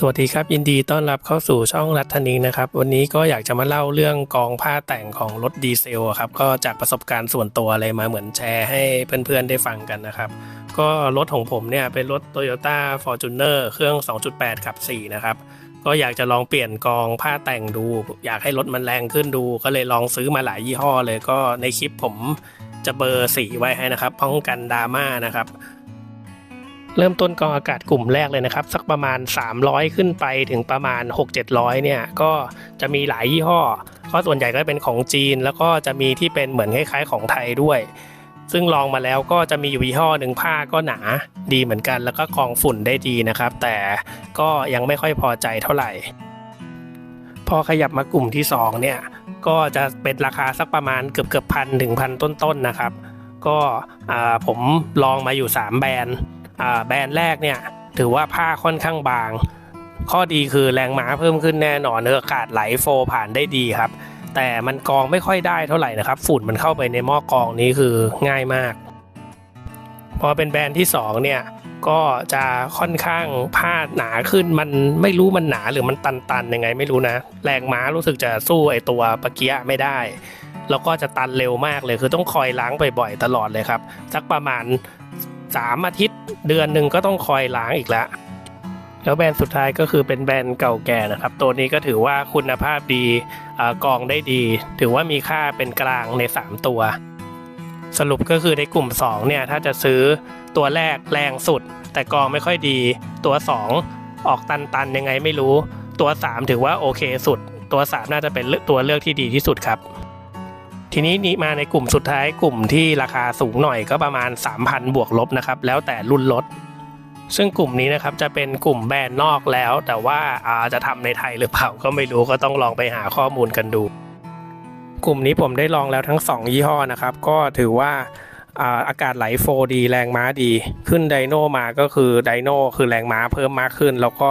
สวัสดีครับ ยินดีต้อนรับเข้าสู่ช่องรัฐนิงนะครับ วันนี้ก็อยากจะมาเล่าเรื่องกองผ้าแต่งของรถดีเซลครับก็จากประสบการณ์ส่วนตัวเลยมาเหมือนแชร์ให้เพื่อนๆได้ฟังกันนะครับ ก็รถของผมเนี่ยเป็นรถ Toyota Fortuner เครื่อง 2.8 ขับ 4 นะครับ ก็อยากจะลองเปลี่ยนกองผ้าแต่งดู อยากให้รถมันแรงขึ้นดู ก็เลยลองซื้อมาหลายยี่ห้อเลยก็ในคลิปผมจะเบอร์สีไว้ให้นะครับ ป้องกันดราม่านะครับ เริ่มต้นกองอากาศกลุ่มแรกเลยนะครับ สักประมาณ 300 ขึ้นไปถึงประมาณ 6-700เนี่ยก็จะมีหลายยี่ห้อ ก็ส่วนใหญ่ก็เป็นของจีน แล้วก็จะมีที่เป็นเหมือนคล้ายๆของไทยด้วย ซึ่งลองมาแล้วก็จะมีอยู่ยี่ห้อหนึ่งผ้าก็หนาดีเหมือนกัน แล้วก็กรองฝุ่นได้ดีนะครับ แต่ก็ยังไม่ค่อยพอใจเท่าไหร่ พอขยับมากลุ่มที่2เนี่ยก็จะเป็นราคาสักประมาณเกือบเกือบพันถึงพันต้นๆนะครับ ก็อ่าผมลองมาอยู่ 3 แบรนด์ แบรนด์แรกเนี่ยถือว่าผ้าค่อนข้างบาง ข้อดีคือแรงม้าเพิ่มขึ้นแน่นอนเนื้ออากาศไหลโฟลผ่านได้ดีครับ แต่มันกองไม่ค่อยได้เท่าไหร่นะครับ ฝุ่นมันเข้าไปในหม้อกองนี้คือง่ายมาก พอเป็นแบรนด์ที่2เนี่ยก็จะค่อนข้างผ้าหนาขึ้นมันไม่รู้มันหนาหรือมันตันๆยังไงไม่รู้นะ แรงม้ารู้สึกจะสู้ไอตัวปะเกียไม่ได้ แล้วก็จะตันเร็วมากเลยคือต้องคอยล้างบ่อยๆตลอดเลยครับ สักประมาณ 3 อาทิตย์ เดือนหนึ่งก็ต้องคอยล้างอีกแล้วแล้วแบรนด์สุดท้ายก็คือเป็นแบรนด์เก่าแก่นะครับ ตัวนี้ก็ถือว่าคุณภาพดีอกรองได้ดี ถือว่ามีค่าเป็นกลางใน 3 ตัว สรุปก็คือในกลุ่ม 2 เนี่ย ถ้าจะซื้อตัวแรกแรงสุด แต่กรองไม่ค่อยดี ตัว 2 ออกตันๆยังไงไม่รู้ ตัว 3 ถือว่าโอเคสุด ตัว 3 น่าจะเป็นตัวเลือกที่ดีที่สุดครับ ทีนี้นี่มาในกลุ่มสุดท้ายกลุ่มที่ราคาสูงหน่อยก็ประมาณ 3,000 บวกลบนะครับแล้วแต่รุ่นรถซึ่งกลุ่มนี้นะครับจะเป็นกลุ่มแบรนด์นอกแล้ว แต่ว่าอาจะทำในไทยหรือเปล่าก็ไม่รู้ก็ต้องลองไปหาข้อมูลกันดู กลุ่มนี้ผมได้ลองแล้วทั้ง 2 ยี่ห้อนะครับ ก็ถือว่าอาอากาศไหลโฟดีแรงม้าดี ขึ้นไดโนมาก็คือไดโนคือแรงม้าเพิ่มมากขึ้น แล้วก็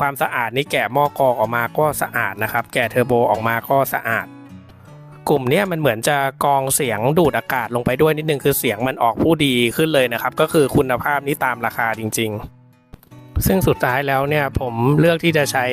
ความสะอาดนี่แกะหม้อกรองออกมาก็สะอาดนะครับ แกะเทอร์โบออกมาก็สะอาด กลุ่มเนี้ยมันเหมือนจะกองเสียงดูดอากาศลงไปด้วยนิดนึงคือเสียงมันออกผู้ดีขึ้นเลยนะครับ ก็คือคุณภาพนี้ตามราคาจริง ๆ ซึ่งสุดท้ายแล้วเนี่ยผมเลือกที่จะใช้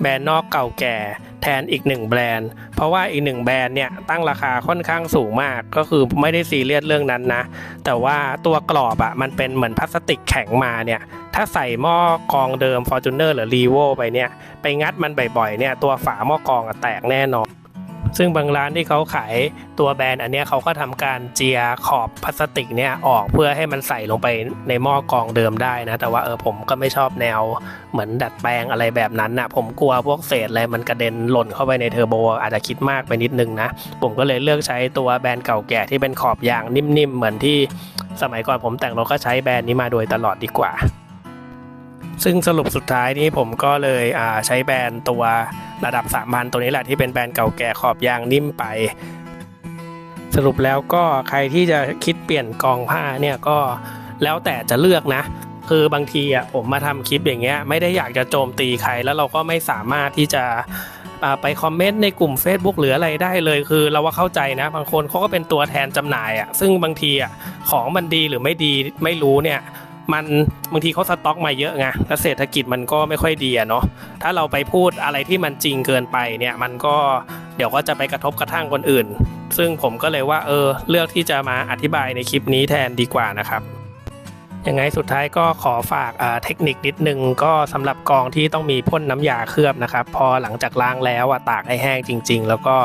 แบรนด์นอกเก่าแก่แทนอีกหนึ่งแบรนด์ เพราะว่าอีกหนึ่งแบรนด์เนี่ยตั้งราคาค่อนข้างสูงมาก ก็คือไม่ได้ซีเรียสเรื่องนั้นนะ แต่ว่าตัวกรอบอะมันเป็นเหมือนพลาสติกแข็งมาเนี่ยถ้าใส่หม้อกองเดิม Fortuner หรือ r e v o ไปเนี่ยไปงัดมันบ่อยๆเนี่ยตัวฝาหม้อกองอะแตกแน่นอน ซึ่งบางร้านที่เขาขายตัวแบรนด์อันนี้เขาก็ทำการเจียขอบพลาสติกเนี่ยออกเพื่อให้มันใส่ลงไปในหม้อกองเดิมได้นะ แต่ว่าเออผมก็ไม่ชอบแนวเหมือนดัดแปลงอะไรแบบนั้นนะผมกลัวพวกเศษอะไรมันกระเด็นหล่นเข้าไปในเทอร์โบอาจจะคิดมากไปนิดนึงนะ ผมก็เลยเลือกใช้ตัวแบรนด์เก่าแก่ที่เป็นขอบยางนิ่มๆเหมือนที่สมัยก่อนผมแต่งรถก็ใช้แบรนด์นี้มาโดยตลอดดีกว่า ซึ่งสรุปสุดท้ายนี้ผมก็เลยใช้แบรนด์ตัวระดับ 3,000 ตัวนี้แหละที่เป็นแบรนด์เก่าแก่ขอบยางนิ่มไป สรุปแล้วก็ใครที่จะคิดเปลี่ยนกองผ้าเนี่ยก็แล้วแต่จะเลือกนะ คือบางทีอะผมมาทำคลิปอย่างเงี้ยไม่ได้อยากจะโจมตีใครแล้วเราก็ไม่สามารถที่จะไปคอมเมนต์ในกลุ่ม Facebook หรืออะไรได้เลยคือเราว่าเข้าใจนะ บางคนเขาก็เป็นตัวแทนจำหน่ายอะซึ่งบางทีอะของมันดีหรือไม่ดีไม่รู้เนี่ย มันบางทีเขาสต็อกมาเยอะไงแล้วเศรษฐกิจมันก็ไม่ค่อยดีอะเนาะถ้าเราไปพูดอะไรที่มันจริงเกินไปเนี่ยมันก็เดี๋ยวก็จะไปกระทบกระทั่งคนอื่น ซึ่งผมก็เลยว่าเออเลือกที่จะมาอธิบายในคลิปนี้แทนดีกว่านะครับยังไงสุดท้ายก็ขอฝากเทคนิคนิดนึงก็สำหรับกองที่ต้องมีพ่นน้ำยาเคลือบนะครับ พอหลังจากล้างแล้วอะตากให้แห้งจริง ๆ แล้วก็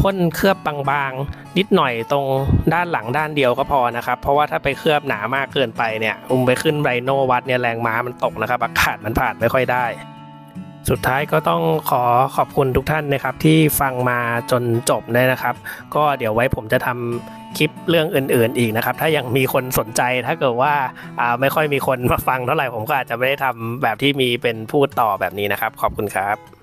พ่นเคลือบบางๆ นิดหน่อยตรงด้านหลังด้านเดียวก็พอนะครับ เพราะว่าถ้าไปเคลือบหนามากเกินไปเนี่ยอุ้มไปขึ้นไรโนวัดเนี่ยแรงม้ามันตกนะครับ อากาศมันผ่านไม่ค่อยได้ สุดท้ายก็ต้องขอขอบคุณทุกท่านนะครับ ที่ฟังมาจนจบเลยนะครับ ก็เดี๋ยวไว้ผมจะทำคลิปเรื่องอื่น ๆ อีกนะครับ ถ้ายังมีคนสนใจ ถ้าเกิดว่าอ่าไม่ค่อยมีคนมาฟังเท่าไหร่ผมก็อาจจะไม่ได้ทำแบบที่มีเป็นพูดต่อแบบนี้นะครับ ขอบคุณครับ